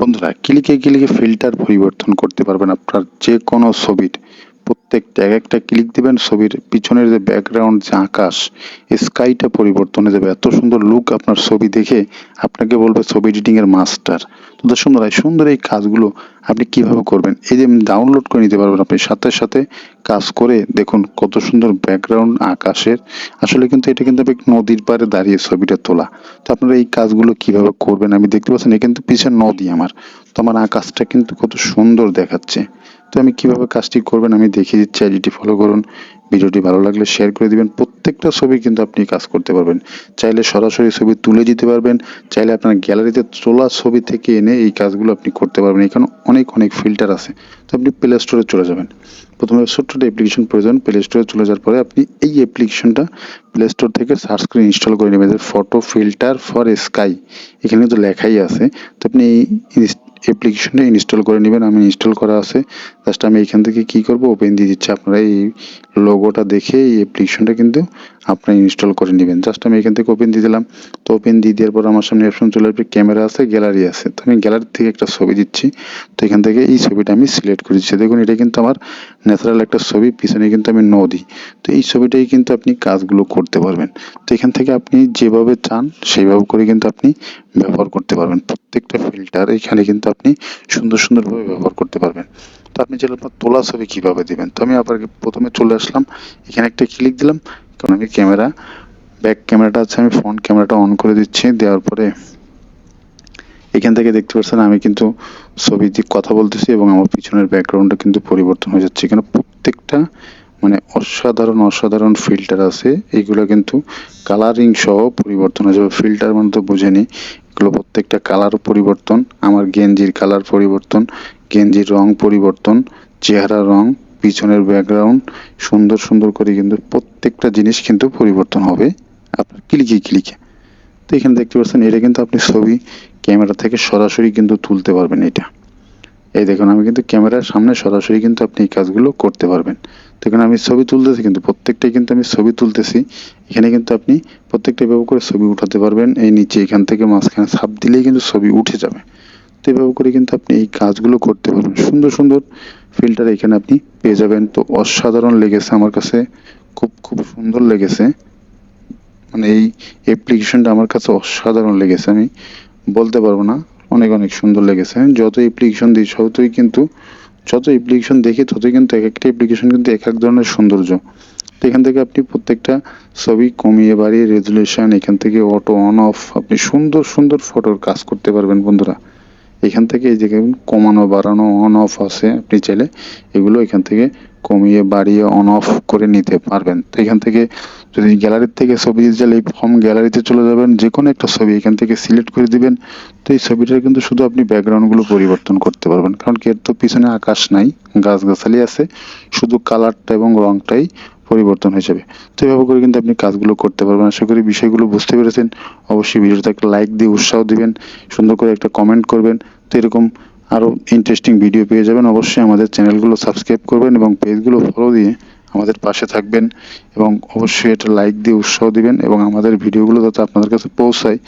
বন্ধুরা ক্লিকে ক্লিকে ফিল্টার পরিবর্তন করতে পারবেন আপনার যে কোনো ছবির। প্রত্যেকটা, এক একটা ক্লিক দিবেন, ছবির পিছনের যে ব্যাকগ্রাউন্ড যে আকাশ স্কাইটা পরিবর্তন হয়ে যাবে। এত সুন্দর লুক আপনার ছবি দেখে, আপনাকে বলবে ছবি এডিটিং এর মাস্টার তো দর্শক এই সুন্দর এই কাজগুলো আপনি কীভাবে করবেন? এই যে ডাউনলোড করে নিতে পারবেন আপনি, সাথে সাথে কাজ করে দেখুন কত সুন্দর ব্যাকগ্রাউন্ড আকাশের। আসলে কিন্তু এটা কিন্তু নদীর পাড়ে দাঁড়িয়ে ছবিটা তোলা। তো আপনারা এই কাজগুলো কীভাবে করবেন? আমি দেখতে পাচ্ছেন এটা কিন্তু পিছনে নদী আমার। তো আমার আকাশটা কিন্তু কত সুন্দর দেখাচ্ছে। তো আমি কীভাবে কাজটি করবেন আমি দেখিয়ে দিচ্ছি, আইডিটি ফলো করুন, ভিডিওটি ভালো লাগলে শেয়ার করে দিবেন, প্রত্যেকটা ছবি কিন্তু আপনি কাজ করতে পারবেন। চাইলে সরাসরি ছবি তুলে দিতে পারবেন, চাইলে আপনার গ্যালারিতে তোলা ছবি থেকে এনে এই কাজগুলো আপনি করতে পারবেন, এখানে অনেক অনেক ফিল্টার আছে, তো আপনি প্লে স্টোরে চলে যাবেন। প্রথমে ছোট্ট একটা অ্যাপ্লিকেশন প্রয়োজন প্লে স্টোরে চলে যাওয়ার পরে আপনি এই অ্যাপ্লিকেশনটা প্লে স্টোর থেকে সার্চ করে ইনস্টল করে নেবেন ফটো ফিল্টার ফর স্কাই এখানে তো লেখাই আছে, তো আপনি এই অ্যাপ্লিকেশনটা ইনস্টল করে নেবেন, আমি ইনস্টল করা আছে। জাস্ট আমি এখান থেকে কি করব? ওপেন দিয়ে দিচ্ছি। আপনারা এই লোগোটা দেখে এই অ্যাপ্লিকেশনটা কিন্তু আপনারা ইনস্টল করে নেবেন। জাস্ট আমি এখান থেকে ওপেন দিয়ে দিলাম। তো ওপেন দিয়ে দেওয়ার পর আমার সামনে অপশন চলে আসবে ক্যামেরা আছে গ্যালারি আছে। তো আমি গ্যালারি থেকে একটা ছবি দিচ্ছি। তো এখান থেকে এই ছবিটা আমি সিলেক্ট করে দিচ্ছি। দেখুন, এটা কিন্তু আমার ন্যাচারাল একটা ছবি, পিছনে কিন্তু আমি নদী। তো এই ছবিটাই কিন্তু আপনি কাজগুলো করতে পারবেন। তো এখান থেকে আপনি যেভাবে চান, সেইভাবে করে কিন্তু আপনি ব্যবহার করতে পারবেন। প্রত্যেকটা ফিল্টার এখানে কিন্তু আপনি সুন্দর সুন্দরভাবে ব্যবহার করতে পারবেন। তো আপনি চাইলে আপনার তোলা ছবি কীভাবে দিবেন? তো আমি আবার প্রথমে চলে আসলাম। এখানে একটা ক্লিক দিলাম। কারণ আমি ক্যামেরা ব্যাক ক্যামেরাটা আছে, আমি ফ্রন্ট ক্যামেরাটা অন করে দিচ্ছি। দেওয়ার পরে এখান থেকে দেখতে পাচ্ছেন আমি কিন্তু ছবি দিয়ে কথা বলতেছি এবং আমার পিছনের ব্যাকগ্রাউন্ডটা কিন্তু পরিবর্তন হয়ে যাচ্ছে। এখানে প্রত্যেকটা মানে অসাধারণ অসাধারণ ফিল্টার আছে। এইগুলো কিন্তু কালারিং সহ পরিবর্তন হয়ে যাবে ফিল্টার মানে তো বুঝেনি। এগুলো প্রত্যেকটা কালার পরিবর্তন, আমার গেঞ্জির কালার পরিবর্তন, গেঞ্জির রং পরিবর্তন, চেহারা রং, পিছনের ব্যাকগ্রাউন্ড সুন্দর সুন্দর করে কিন্তু প্রত্যেকটা জিনিস কিন্তু পরিবর্তন হবে। আপনার ক্লিকে ক্লিকে তো এখানে দেখতে পাচ্ছেন, এটা কিন্তু আপনি ছবি ক্যামেরা থেকে সরাসরি কিন্তু তুলতে পারবেন এটা। এই দেখুন, আমি কিন্তু ক্যামেরার সামনে সরাসরি কিন্তু আপনি এই কাজগুলো করতে পারবেন। তো এখানে আমি ছবি তুলতেছি কিন্তু, প্রত্যেকটাই কিন্তু আমি ছবি তুলতেছি। এখানে কিন্তু আপনি প্রত্যেকটা ব্যবহার করে ছবি উঠাতে পারবেন। এই নিচে এখান থেকে মাঝখানে ছাপ দিলেই কিন্তু ছবি উঠে যাবে। তো এভাবে করে কিন্তু আপনি এই কাজগুলো করতে পারবেন। সুন্দর সুন্দর ফিল্টার এখানে আপনি পেয়ে যাবেন। তো অসাধারণ লেগেছে আমার কাছে। খুব খুব সুন্দর লেগেছে। মানে এই অ্যাপ্লিকেশনটা আমার কাছে অসাধারণ লেগেছে। আমি বলতে পারব না। অনেক অনেক সুন্দর লেগেছে। যত অ্যাপ্লিকেশন দিই ততই কিন্তু যত অ্যাপ্লিকেশন দেখি, ততই কিন্তু এক একটা অ্যাপ্লিকেশন কিন্তু এক এক ধরনের সৌন্দর্য। তো এখান থেকে আপনি প্রত্যেকটা ছবি কমিয়ে বাড়িয়ে রেজুলেশন এখান থেকে অটো অন অফ আপনি সুন্দর সুন্দর ফটোর কাজ করতে পারবেন বন্ধুরা। এখান থেকে এই যে কমানো, বাড়ানো অন অফ আছে। আপনি চাইলে এগুলো এখান থেকে কমিয়ে বাড়িয়ে অন অফ করে নিতে পারবেন। তো এখান থেকে যদি গ্যালারির থেকে ছবি চাইলে এই ফর্ম গ্যালারিতে চলে যাবেন যে কোনো একটা ছবি এখান থেকে সিলেক্ট করে দিবেন। তো এই ছবিটার কিন্তু শুধু আপনি ব্যাকগ্রাউন্ডগুলো পরিবর্তন করতে পারবেন। কারণ কি এর তো পিছনে আকাশ নাই, গাছগাছালি আছে, শুধু কালারটা এবং রংটাই পরিবর্তন হয়ে যাবে। তো এভাবে করে কিন্তু আপনি কাজগুলো করতে পারবেন। আশা করি বিষয়গুলো বুঝতে পেরেছেন। অবশ্যই ভিডিওতে একটা লাইক দিয়ে উৎসাহ দিবেন, সুন্দর করে একটা কমেন্ট করবেন। তো এরকম আরও ইন্টারেস্টিং ভিডিও পেয়ে যাবেন। অবশ্যই আমাদের চ্যানেলগুলো সাবস্ক্রাইব করবেন এবং পেজগুলো ফলো দিয়ে আমাদের পাশে থাকবেন এবং অবশ্যই এটা লাইক দিয়ে উৎসাহ দিবেন এবং আমাদের ভিডিওগুলো যাতে আপনাদের কাছে পৌঁছায়।